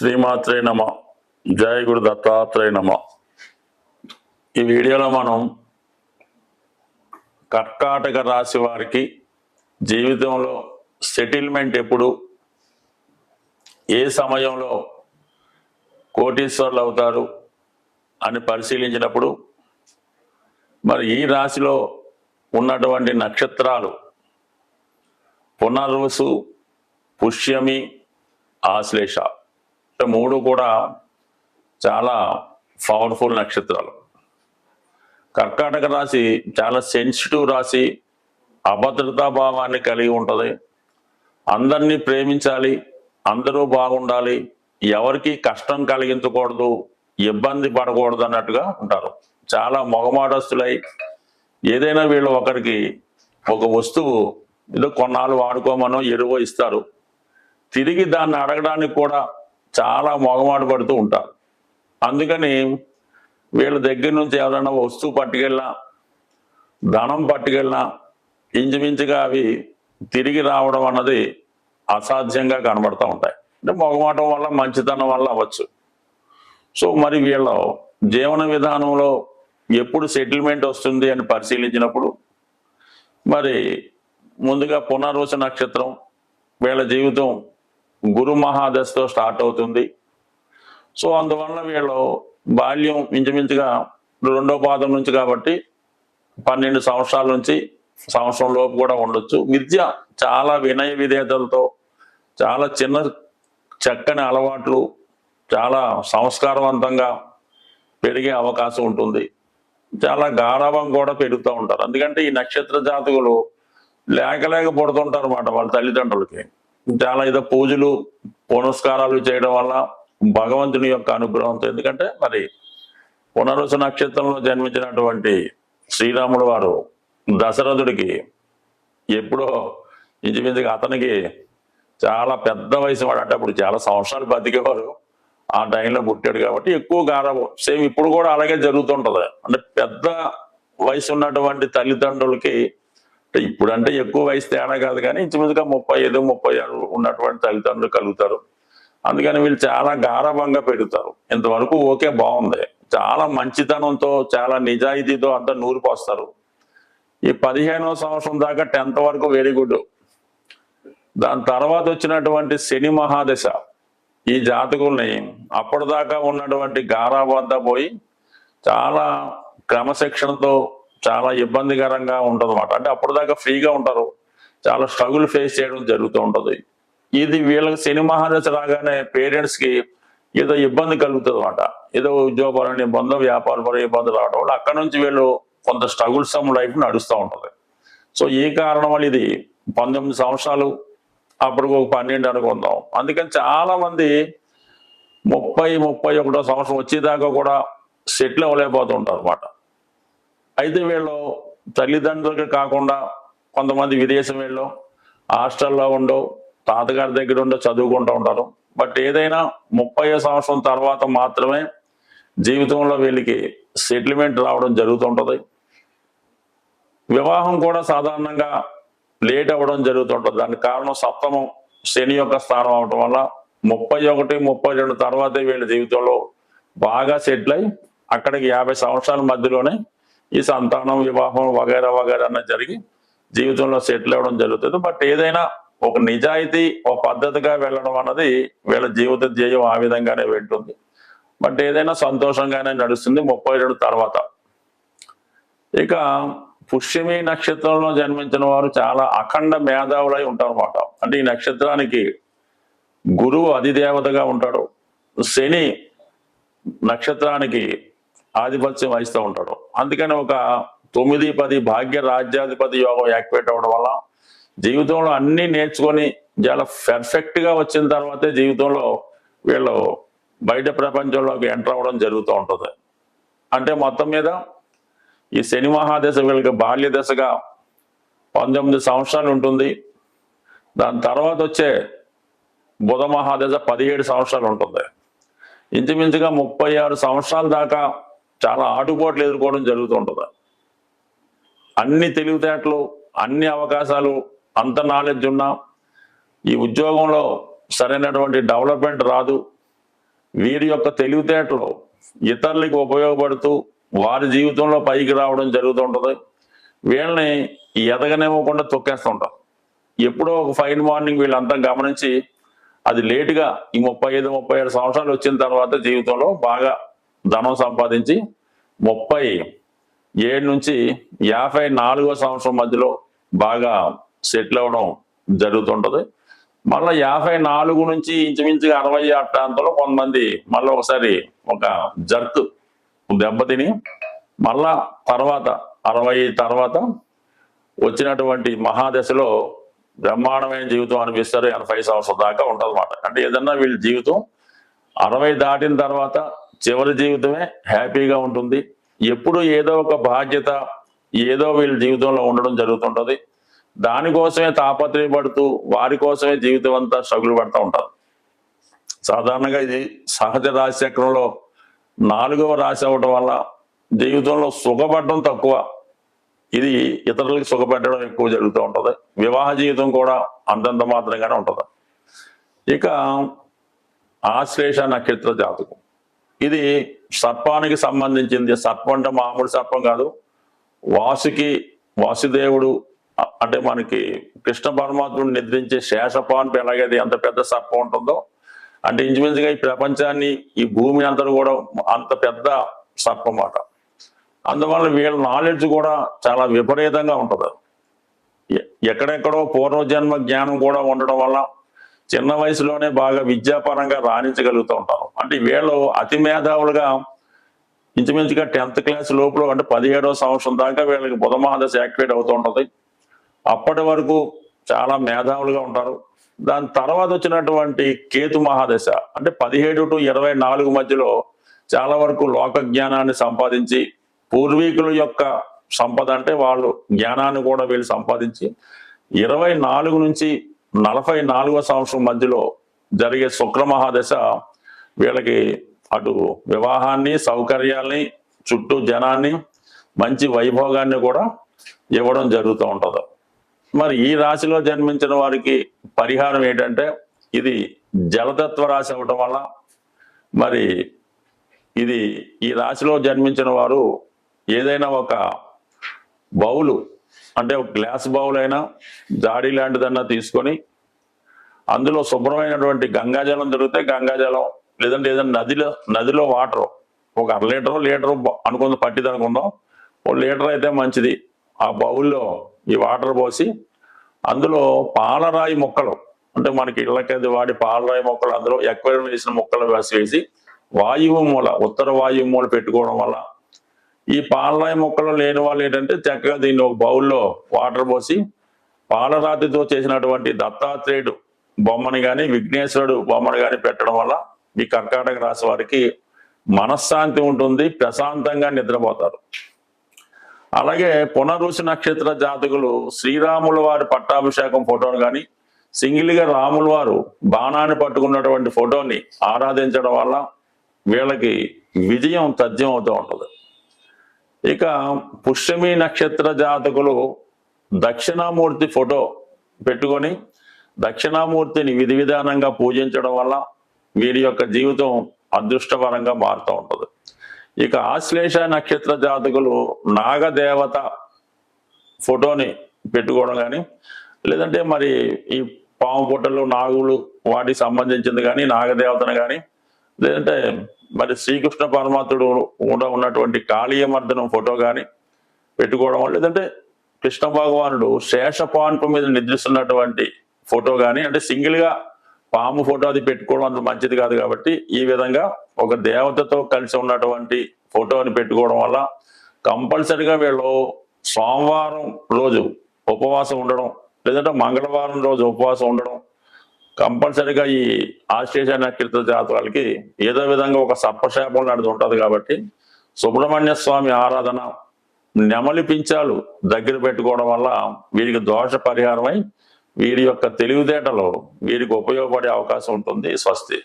శ్రీమాత్రే నమ. జయ గురు దత్తాత్రేయ నమ. ఈ వీడియోలో మనం కర్కాటక రాశి వారికి జీవితంలో సెటిల్మెంట్ ఎప్పుడు? ఏ సమయంలో కోటీశ్వర్లు అవుతారు అని పరిశీలించినప్పుడు మరి ఈ రాశిలో ఉన్నటువంటి నక్షత్రాలు పునర్వసు పుష్యమి ఆశ్లేష. మూడు కూడా చాలా పవర్ఫుల్ నక్షత్రాలు. కర్కాటక రాశి చాలా సెన్సిటివ్ రాశి అభద్రతా భావాన్ని కలిగి ఉంటుంది. అందరినీ ప్రేమించాలి అందరూ బాగుండాలి ఎవరికి కష్టం కలిగించకూడదు ఇబ్బంది పడకూడదు అన్నట్టుగా ఉంటారు. చాలా మొగమాటస్తులై ఏదైనా వీళ్ళు ఒకరికి ఒక వస్తువు ఏదో కొన్నాళ్ళు వాడుకోమనో ఎరువో ఇస్తారు. తిరిగి దాన్ని అడగడానికి కూడా చాలా మొగమాటు పడుతూ ఉంటారు అందుకని వీళ్ళ దగ్గర నుంచి ఎవరైనా వస్తువు పట్టుకెళ్ళినా ధనం పట్టుకెళ్ళినా ఇంచుమించుగా అవి తిరిగి రావడం అన్నది అసాధ్యంగా కనబడుతూ ఉంటాయి. అంటే మొగమాటం వల్ల మంచితనం వల్ల అవ్వచ్చు. సో మరి వీళ్ళ జీవన విధానంలో ఎప్పుడు సెటిల్మెంట్ వస్తుంది అని పరిశీలించినప్పుడు మరి ముందుగా పునర్వస నక్షత్రం వీళ్ళ జీవితం గురు మహాదశతో స్టార్ట్ అవుతుంది. సో అందువల్ల వీళ్ళు బాల్యం ఇంచుమించుగా రెండో పాదం నుంచి కాబట్టి పన్నెండు సంవత్సరాల నుంచి సంవత్సరం లోపు కూడా ఉండొచ్చు. విద్య చాలా వినయ విధేయతలతో చాలా చిన్న చక్కని అలవాట్లు చాలా సంస్కారవంతంగా పెరిగే అవకాశం ఉంటుంది. చాలా గారవం కూడా పెరుగుతూ ఉంటారు. ఎందుకంటే ఈ నక్షత్ర జాతకులు లేక లేక పుడుతుంటారు అన్నమాట వాళ్ళ తల్లిదండ్రులకి. చాలా ఏదో పూజలు పునస్కారాలు చేయడం వల్ల భగవంతుని యొక్క అనుగ్రహంతో ఎందుకంటే మరి పునరుస నక్షత్రంలో జన్మించినటువంటి శ్రీరాముడు వారు దశరథుడికి ఎప్పుడో ఇంచుమించుగా అతనికి చాలా పెద్ద వయసు వాడు. అంటే అప్పుడు చాలా సంవత్సరాలు బతికేవారు. ఆ టైంలో పుట్టాడు కాబట్టి ఎక్కువ గారవం సేమ్ ఇప్పుడు కూడా అలాగే జరుగుతుంటది. అంటే పెద్ద వయసు ఉన్నటువంటి తల్లిదండ్రులకి అంటే ఎక్కువ వయసు తేడా కాదు కానీ ఇంచుమించుగా ముప్పై ఐదు ముప్పై ఆరు ఉన్నటువంటి తల్లిదండ్రులు కలుగుతారు. అందుకని వీళ్ళు చాలా గారభంగా పెడతారు. ఇంతవరకు ఓకే బాగుంది. చాలా మంచితనంతో చాలా నిజాయితీతో అంతా నూరు పోస్తారు. ఈ పదిహేనవ సంవత్సరం దాకా టెన్త్ వరకు వెరీ గుడ్. దాని తర్వాత వచ్చినటువంటి శని మహాదశ ఈ జాతకుల్ని అప్పటిదాకా ఉన్నటువంటి గారాబద్ద పోయి చాలా క్రమశిక్షణతో చాలా ఇబ్బందికరంగా ఉంటుంది అనమాట అంటే అప్పటిదాకా ఫ్రీగా ఉంటారు. చాలా స్ట్రగుల్ ఫేస్ చేయడం జరుగుతూ ఉంటుంది. ఇది వీళ్ళకి శని మహాదశ రాగానే పేరెంట్స్కి ఏదో ఇబ్బంది కలుగుతుంది అనమాట ఏదో ఉద్యోగపరమైన ఇబ్బంది వ్యాపారపరమైన ఇబ్బంది రావడం వల్ల అక్కడ నుంచి వీళ్ళు కొంత స్ట్రగుల్సమ్ లైఫ్ నడుస్తూ ఉంటుంది. సో ఈ కారణం వల్ల ఇది పంతొమ్మిది సంవత్సరాలు అప్పుడు ఒక పన్నెండు అనుకుందాం. అందుకని చాలా మంది ముప్పై ముప్పై ఒకటో సంవత్సరం వచ్చేదాకా కూడా సెటిల్ అవ్వలేకపోతుంటారు అనమాట అయితే వీళ్ళు తల్లిదండ్రులకు కాకుండా కొంతమంది విదేశం వెళ్ళు హాస్టల్లో ఉండో తాతగారి దగ్గర ఉండో చదువుకుంటూ ఉంటారు. బట్ ఏదైనా ముప్పై సంవత్సరం తర్వాత మాత్రమే జీవితంలో వీళ్ళకి సెటిల్మెంట్ రావడం జరుగుతుంటుంది. వివాహం కూడా సాధారణంగా లేట్ అవ్వడం జరుగుతుంటుంది. దానికి కారణం సప్తమం శని యొక్క స్థానం అవడం వల్ల ముప్పై ఒకటి ముప్పై రెండు తర్వాతే వీళ్ళ జీవితంలో బాగా సెటిల్ అయి అక్కడికి యాభై సంవత్సరాల మధ్యలోనే ఈ సంతానం వివాహం వగైరా వగైరా అన్న జరిగి జీవితంలో సెటిల్ అవ్వడం జరుగుతుంది. బట్ ఏదైనా ఒక నిజాయితీ ఒక పద్ధతిగా వెళ్ళడం అన్నది వీళ్ళ జీవిత ధ్యేయం ఆ విధంగానే వెళ్తుంది బట్ ఏదైనా సంతోషంగానే నడుస్తుంది ముప్పై రెండు తర్వాత. ఇక పుష్యమి నక్షత్రంలో జన్మించిన వారు చాలా అఖండ మేధావులై ఉంటారన్నమాట. అంటే ఈ నక్షత్రానికి గురువు అధిదేవతగా ఉంటాడు. శని నక్షత్రానికి ఆధిపత్యం వహిస్తూ ఉంటాడు. అందుకని ఒక తొమ్మిది పది భాగ్య రాజ్యాధిపతి యోగం యాక్టివేట్ అవ్వడం వల్ల జీవితంలో అన్ని నేర్చుకొని చాలా పెర్ఫెక్ట్గా వచ్చిన తర్వాతే జీవితంలో వీళ్ళు బయట ప్రపంచంలోకి ఎంటర్ అవ్వడం జరుగుతూ ఉంటుంది. అంటే మొత్తం మీద ఈ శని మహాదశ వీళ్ళకి బాల్య దశగా పంతొమ్మిది సంవత్సరాలు ఉంటుంది. దాని తర్వాత వచ్చే బుధ మహాదశ పదిహేడు సంవత్సరాలు ఉంటుంది. ఇంచుమించుగా ముప్పై ఆరు సంవత్సరాల దాకా చాలా ఆటుపోట్లు ఎదుర్కోవడం జరుగుతుంటుంది అన్ని తెలివితేటలు అన్ని అవకాశాలు అంత నాలెడ్జ్ ఉన్నా ఈ ఉద్యోగంలో సరైనటువంటి డెవలప్మెంట్ రాదు. వీరి యొక్క తెలివితేటలు ఇతరులకు ఉపయోగపడుతూ వారి జీవితంలో పైకి రావడం జరుగుతుంటుంది వీళ్ళని ఎదగనివ్వకుండా తొక్కేస్తుంటారు ఎప్పుడో ఒక ఫైన్ మార్నింగ్ వీళ్ళంతా గమనించి అది లేటుగా ఈ ముప్పై ఐదు ముప్పై ఏడు సంవత్సరాలు వచ్చిన తర్వాత జీవితంలో బాగా ధనం సంపాదించి ముప్పై ఏడు నుంచి యాభై నాలుగో సంవత్సరం మధ్యలో బాగా సెటిల్ అవ్వడం జరుగుతుంటది. మళ్ళీ యాభై నాలుగు నుంచి ఇంచుమించుగా అరవై ఆ ప్రాంతంలో కొంతమంది మళ్ళీ ఒకసారి ఒక జర్క్ దెబ్బతిని మళ్ళా తర్వాత అరవై తర్వాత వచ్చినటువంటి మహాదశలో బ్రహ్మాండమైన జీవితం అనిపిస్తారు. ఎనభై సంవత్సరం దాకా ఉంటుంది అంటే ఏదన్నా వీళ్ళ జీవితం అరవై దాటిన తర్వాత చివరి జీవితమే హ్యాపీగా ఉంటుంది. ఎప్పుడు ఏదో ఒక బాధ్యత ఏదో వీళ్ళ జీవితంలో ఉండడం జరుగుతుంటుంది. దానికోసమే తాపత్రయపడుతూ వారి కోసమే జీవితం అంతా స్ట్రగుల్ పడుతూ ఉంటారు. సాధారణంగా ఇది సహజ రాశి చక్రంలో నాలుగవ రాశి అవ్వటం వల్ల జీవితంలో సుఖపడడం తక్కువ. ఇది ఇతరులకు సుఖపెట్టడం ఎక్కువ జరుగుతూ ఉంటుంది. వివాహ జీవితం కూడా అంతంత మాత్రంగానే ఉంటుంది. ఇక ఆశ్లేష నక్షత్ర జాతకం. ఇది సర్పానికి సంబంధించింది. సర్పం అంటే మామూలు సర్పం కాదు. వాసుకి వాసుదేవుడు అంటే మనకి కృష్ణ పరమాత్ముడు నిద్రించే శేషపాన్పు ఎలాగైతే ఎంత పెద్ద సర్పం ఉంటుందో అంటే ఇంచుమించుగా ఈ ప్రపంచాన్ని ఈ భూమి అంతా కూడా అంత పెద్ద సర్పం మాట అందువల్ల వీళ్ళ నాలెడ్జ్ కూడా చాలా విపరీతంగా ఉంటుంది. ఎ- ఎక్కడెక్కడో పూర్వజన్మ జ్ఞానం కూడా ఉండడం వల్ల చిన్న వయసులోనే బాగా విద్యాపరంగా రాణించగలుగుతూ ఉంటారు. అంటే వీళ్ళు అతి మేధావులుగా ఇంచుమించుగా టెన్త్ క్లాస్ లోపల అంటే పదిహేడవ సంవత్సరం దాకా వీళ్ళకి బుధమహాదశ యాక్టివేట్ అవుతూ ఉంటుంది. అప్పటి వరకు చాలా మేధావులుగా ఉంటారు. దాని తర్వాత వచ్చినటువంటి కేతు మహాదశ అంటే పదిహేడు టు ఇరవై నాలుగు మధ్యలో చాలా వరకు లోక జ్ఞానాన్ని సంపాదించి పూర్వీకుల యొక్క సంపద అంటే వాళ్ళు జ్ఞానాన్ని కూడా వీళ్ళు సంపాదించి ఇరవై నాలుగు నుంచి నలభై నాలుగో సంవత్సరం మధ్యలో జరిగే శుక్రమహాదశ వీళ్ళకి అటు వివాహాన్ని సౌకర్యాల్ని చుట్టూ జనాన్ని మంచి వైభోగాన్ని కూడా ఇవ్వడం జరుగుతూ ఉంటుంది. మరి ఈ రాశిలో జన్మించిన వారికి పరిహారం ఏంటంటే ఇది జలతత్వ రాశి అవ్వటం వల్ల మరి ఇది ఈ రాశిలో జన్మించిన వారు ఏదైనా ఒక బౌలు అంటే ఒక గ్లాస్ బౌల్ అయినా జాడీ లాంటిదన్నా తీసుకొని అందులో శుభ్రమైనటువంటి గంగాజలం దొరికితే గంగాజలం లేదంటే ఏదైనా నదిలో నదిలో వాటర్ ఒక అర లీటర్ లీటర్ అనుకుంది పట్టిది అనుకుందాం. ఓ లీటర్ అయితే మంచిది. ఆ బౌల్లో ఈ వాటర్ పోసి అందులో పాలరాయి మొక్కలు అంటే మనకి ఇళ్ళకది వాడి పాలరాయి మొక్కలు అందులో ఎక్వేరియం వేసిన మొక్కలు వేసి వేసి వాయువు మూల ఉత్తర వాయువు మూల పెట్టుకోవడం వల్ల ఈ పాలరాయి మొక్కలో లేని వాళ్ళు ఏంటంటే చక్కగా దీన్ని ఒక బౌల్లో వాటర్ పోసి పాలరాతితో చేసినటువంటి దత్తాత్రేయుడు బొమ్మని కానీ విఘ్నేశ్వరుడు బొమ్మను కానీ పెట్టడం వల్ల ఈ కర్కాటక రాశి వారికి మనశ్శాంతి ఉంటుంది ప్రశాంతంగా నిద్రపోతారు. అలాగే పునరుషి నక్షత్ర జాతకులు శ్రీరాముల వారి పట్టాభిషేకం ఫోటోను కానీ సింగిల్గా రాముల వారు బాణాన్ని పట్టుకున్నటువంటి ఫోటోని ఆరాధించడం వల్ల వీళ్ళకి విజయం తథ్యం అవుతూ ఉంటుంది. ఇక పుష్యమి నక్షత్ర జాతకులు దక్షిణామూర్తి ఫోటో పెట్టుకొని దక్షిణామూర్తిని విధి విధానంగా పూజించడం వల్ల వీరి యొక్క జీవితం అదృష్టపరంగా మారుతూ ఉంటుంది. ఇక ఆశ్లేష నక్షత్ర జాతకులు నాగదేవత ఫోటోని పెట్టుకోవడం కానీ లేదంటే మరి ఈ పాము పొట్టలు నాగులు వాటికి సంబంధించింది కానీ నాగదేవతను కానీ లేదంటే మరి శ్రీకృష్ణ పరమాత్ముడు కూడా ఉన్నటువంటి కాళీయమర్దనం ఫోటో కానీ పెట్టుకోవడం వల్ల లేదంటే కృష్ణ భగవానుడు శేషపాన్పు మీద నిద్రిస్తున్నటువంటి ఫోటో కానీ అంటే సింగిల్గా పాము ఫోటో అది పెట్టుకోవడం అంత మంచిది కాదు కాబట్టి ఈ విధంగా ఒక దేవతతో కలిసి ఉన్నటువంటి ఫోటోని పెట్టుకోవడం వల్ల కంపల్సరిగా వీళ్ళు సోమవారం రోజు ఉపవాసం ఉండడం లేదంటే మంగళవారం రోజు ఉపవాసం ఉండడం కంపల్సరిగా ఈ ఆశ్లేష నక్షత్ర జాతకాలకి ఏదో విధంగా ఒక సర్పశాపం లాంటిది ఉంటుంది కాబట్టి సుబ్రహ్మణ్య స్వామి ఆరాధన నెమలి పించాలు దగ్గర పెట్టుకోవడం వల్ల వీరికి దోష పరిహారమై వీరి యొక్క తెలివితేటలు వీరికి ఉపయోగపడే అవకాశం ఉంటుంది స్వస్తి.